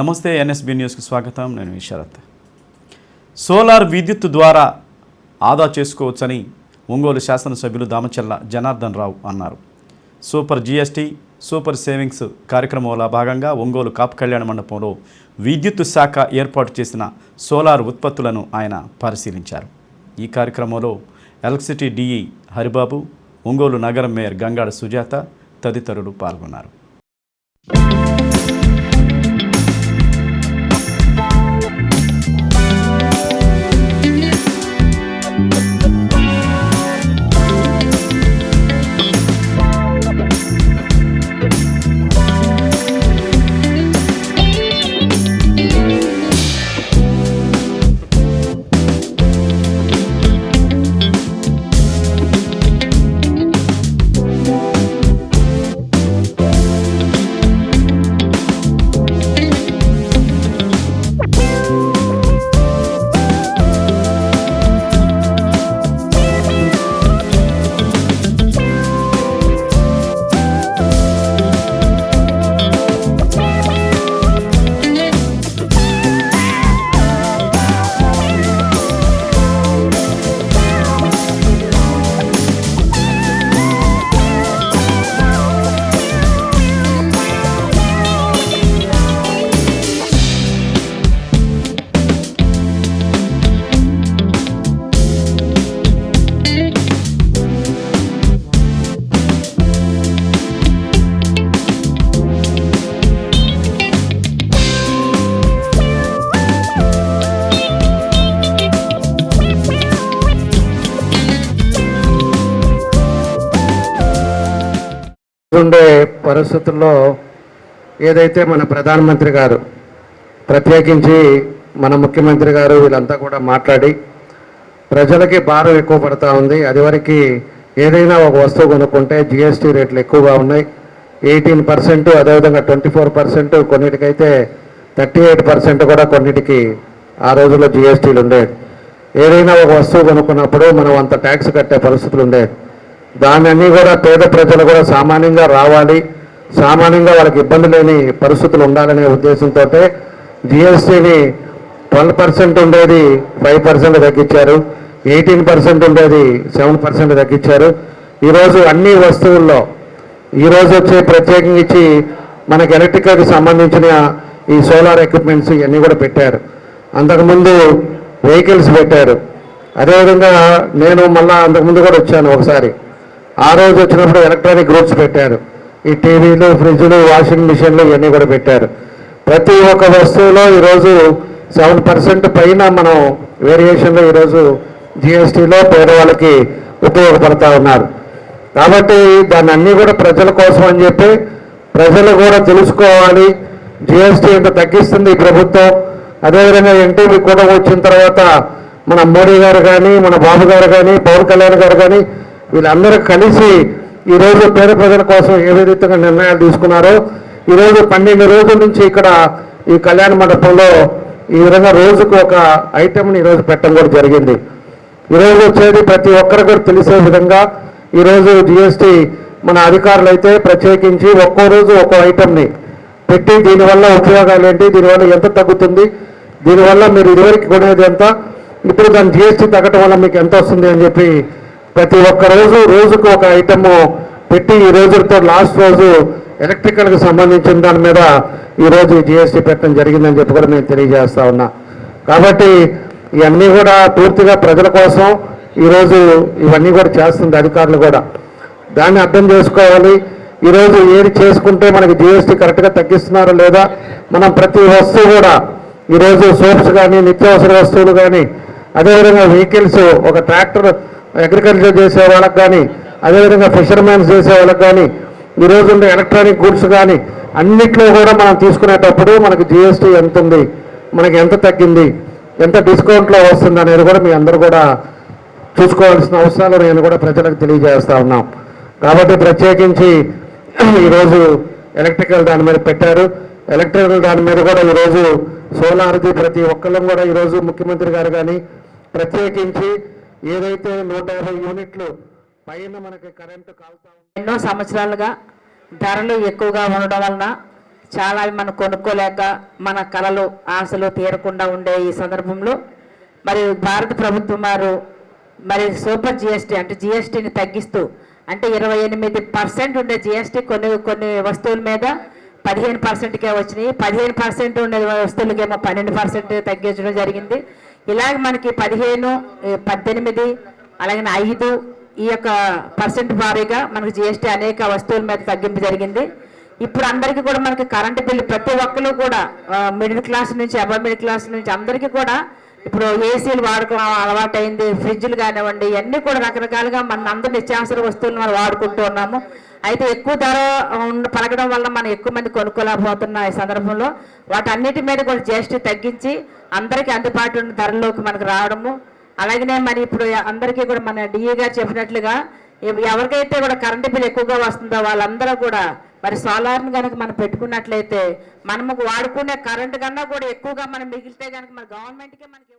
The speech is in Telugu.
నమస్తే ఎన్ఎస్బి న్యూస్కి స్వాగతం. నేను విశారత్ సోలార్ విద్యుత్ ద్వారా ఆదా చేసుకోవచ్చని ఒంగోలు శాసనసభ్యులు దామచల్ల జనార్దన్ రావు అన్నారు. సూపర్ జిఎస్టీ సూపర్ సేవింగ్స్ కార్యక్రమంలో భాగంగా ఒంగోలు కాపు కళ్యాణ మండపంలో విద్యుత్ శాఖ ఏర్పాటు చేసిన సోలార్ ఉత్పత్తులను ఆయన పరిశీలించారు. ఈ కార్యక్రమంలో ఎలక్ట్రిసిటీ డిఈ హరిబాబు ఒంగోలు నగరం మేయర్ గంగాడ సుజాత తదితరులు పాల్గొన్నారు. ఉండే పరిస్థితుల్లో ఏదైతే మన ప్రధానమంత్రి గారు ప్రత్యేకించి మన ముఖ్యమంత్రి గారు వీళ్ళంతా కూడా మాట్లాడి ప్రజలకి భారం ఎక్కువ పడతా ఉంది. అదివరకు ఏదైనా ఒక వస్తువు కొనుక్కుంటే జిఎస్టీ రేట్లు ఎక్కువగా ఉన్నాయి. ఎయిటీన్ పర్సెంట్ అదేవిధంగా ట్వంటీ ఫోర్ పర్సెంట్ కొన్నిటికైతే థర్టీ ఎయిట్ పర్సెంట్ కూడా కొన్నిటికి ఆ రోజుల్లో జిఎస్టీలు ఉండేవి ఏదైనా ఒక వస్తువు కొనుక్కున్నప్పుడు మనం అంత ట్యాక్స్ కట్టే పరిస్థితులు ఉండేవి దాన్ని అన్నీ కూడా పేద ప్రజలు కూడా సామాన్యంగా రావాలి. సామాన్యంగా వాళ్ళకి ఇబ్బంది లేని పరిస్థితులు ఉండాలనే ఉద్దేశంతో జిఎస్టీని ట్వెల్వ్ పర్సెంట్ ఉండేది ఫైవ్ పర్సెంట్ తగ్గించారు. ఎయిటీన్ పర్సెంట్ ఉండేది సెవెన్ పర్సెంట్ తగ్గించారు. ఈరోజు అన్ని వస్తువుల్లో ఈరోజు వచ్చే ప్రత్యేకంగా ఇచ్చి మనకి ఎలక్ట్రికల్కి సంబంధించిన ఈ సోలార్ ఎక్విప్మెంట్స్ ఇవన్నీ కూడా పెట్టారు. అంతకుముందు వెహికల్స్ పెట్టారు. అదేవిధంగా నేను మళ్ళీ అంతకుముందు కూడా వచ్చాను ఒకసారి. ఆ రోజు వచ్చినప్పుడు ఎలక్ట్రానిక్ గ్రూప్స్ పెట్టారు. ఈ టీవీలు ఫ్రిడ్జ్లు వాషింగ్ మిషన్లు ఇవన్నీ కూడా పెట్టారు. ప్రతి ఒక్క వస్తువులో ఈరోజు సెవెన్ పర్సెంట్ పైన మనం వేరియేషన్లో ఈరోజు జిఎస్టీలో పేదవాళ్ళకి ఉపయోగపడతా ఉన్నారు. కాబట్టి దాన్ని అన్నీ కూడా ప్రజల కోసం అని చెప్పి ప్రజలు కూడా తెలుసుకోవాలి. జిఎస్టీ ఎంత తగ్గిస్తుంది ఈ ప్రభుత్వం. అదేవిధంగా ఎన్టీవీ కూడా వచ్చిన తర్వాత మన మోడీ గారు కానీ మన బాబు గారు కానీ పవన్ కళ్యాణ్ గారు కానీ వీళ్ళందరూ కలిసి ఈరోజు పేద ప్రజల కోసం ఏ విధంగా నిర్ణయాలు తీసుకున్నారో ఈరోజు పన్నెండు రోజుల నుంచి ఇక్కడ ఈ కళ్యాణ మండపంలో ఈ విధంగా రోజుకు ఒక ఐటెంని ఈరోజు పెట్టడం కూడా జరిగింది. ఈరోజు వచ్చేది ప్రతి ఒక్కరు కూడా తెలిసే విధంగా ఈరోజు జిఎస్టీ మన అధికారులు అయితే ప్రత్యేకించి ఒక్కో రోజు ఒక్కో ఐటెంని పెట్టి దీనివల్ల ఉపయోగాలు ఏంటి దీనివల్ల ఎంత తగ్గుతుంది దీనివల్ల మీరు ఇదివరకు కొనేది ఎంత ఇప్పుడు దాని జిఎస్టీ తగ్గటం వల్ల మీకు ఎంత వస్తుంది అని చెప్పి ప్రతి ఒక్క రోజు రోజుకు ఒక ఐటము పెట్టి ఈ రోజుతో లాస్ట్ రోజు ఎలక్ట్రికల్కి సంబంధించిన దాని మీద ఈరోజు జిఎస్టీ పెట్టడం జరిగిందని చెప్పి కూడా నేను తెలియజేస్తా ఉన్నా. కాబట్టి ఇవన్నీ కూడా పూర్తిగా ప్రజల కోసం ఈరోజు ఇవన్నీ కూడా చేస్తుంది అధికారులు కూడా. దాన్ని అర్థం చేసుకోవాలి. ఈరోజు ఏది చేసుకుంటే మనకి జిఎస్టీ కరెక్ట్గా తగ్గిస్తున్నారో లేదా? మనం ప్రతి వస్తువు కూడా ఈరోజు సోప్స్ కానీ నిత్యావసర వస్తువులు కానీ అదేవిధంగా వెహికల్స్ ఒక ట్రాక్టర్ అగ్రికల్చర్ చేసే వాళ్ళకి కానీ అదేవిధంగా ఫిషర్మెన్స్ చేసే వాళ్ళకి కానీ ఈరోజు ఉండే ఎలక్ట్రానిక్ గుడ్స్ కానీ అన్నిట్లో కూడా మనం తీసుకునేటప్పుడు మనకి జిఎస్టీ ఎంత ఉంది మనకి ఎంత తగ్గింది ఎంత డిస్కౌంట్లో వస్తుంది అనేది కూడా మీ అందరూ కూడా చూసుకోవాల్సిన అవసరాలు నేను కూడా ప్రజలకు తెలియజేస్తా ఉన్నాం. కాబట్టి ప్రత్యేకించి ఈరోజు ఎలక్ట్రికల్ దాని మీద పెట్టారు. ఎలక్ట్రికల్ దాని మీద కూడా ఈరోజు సోలార్ది ప్రతి ఒక్కళ్ళం కూడా ఈరోజు ముఖ్యమంత్రి గారు కానీ ప్రత్యేకించి ఏదైతే నూట యాభై యూనిట్లు పైన మనకి కరెంటు కాలుతా ఎన్నో సంవత్సరాలుగా ధరలు ఎక్కువగా ఉండడం వలన చాలా అవి మనం కొనుక్కోలేక మన కళలు ఆశలు తీరకుండా ఉండే ఈ సందర్భంలో మరి భారత ప్రభుత్వం వారు మరి సూపర్ జిఎస్టీ అంటే జిఎస్టీని తగ్గిస్తూ అంటే ఇరవై ఎనిమిది పర్సెంట్ ఉండే జిఎస్టీ కొన్ని కొన్ని వస్తువుల మీద పదిహేను పర్సెంట్కే వచ్చినాయి. పదిహేను పర్సెంట్ ఉండే వస్తువులకేమో పన్నెండు పర్సెంట్ తగ్గించడం జరిగింది. ఇలాగ మనకి పదిహేను పద్దెనిమిది అలాగే ఐదు ఈ యొక్క పర్సెంట్ వారీగా మనకు జిఎస్టీ అనేక వస్తువుల మీద తగ్గింపు జరిగింది. ఇప్పుడు అందరికీ కూడా మనకి కరెంటు బిల్లు ప్రతి ఒక్కరు కూడా మిడిల్ క్లాస్ నుంచి అబవ్ మిడిల్ క్లాస్ నుంచి అందరికీ కూడా ఇప్పుడు ఏసీలు వాడుకోవడం అలవాటైంది ఫ్రిడ్జ్లు కానివ్వండి ఇవన్నీ కూడా రకరకాలుగా మన అందరూ నిత్యావసర వస్తువులు మనం వాడుకుంటూ ఉన్నాము. అయితే ఎక్కువ ధర పలకడం వల్ల మనం ఎక్కువ మంది కొనుక్కోలేకపోతున్న ఈ సందర్భంలో. వాటన్నిటి మీద కూడా జిఎస్టీ తగ్గించి అందరికీ అందుబాటు ఉన్న ధరలోకి మనకు రావడము. అలాగనే మరి ఇప్పుడు అందరికీ కూడా మన డిఈ గారు చెప్పినట్లుగా ఎవరికైతే కూడా కరెంటు బిల్ ఎక్కువగా వస్తుందో వాళ్ళందరూ కూడా మరి సోలార్ని కనుక మనం పెట్టుకున్నట్లయితే మనము వాడుకునే కరెంటు కన్నా కూడా ఎక్కువగా మనం మిగిలితే కనుక మన గవర్నమెంట్కే మనకి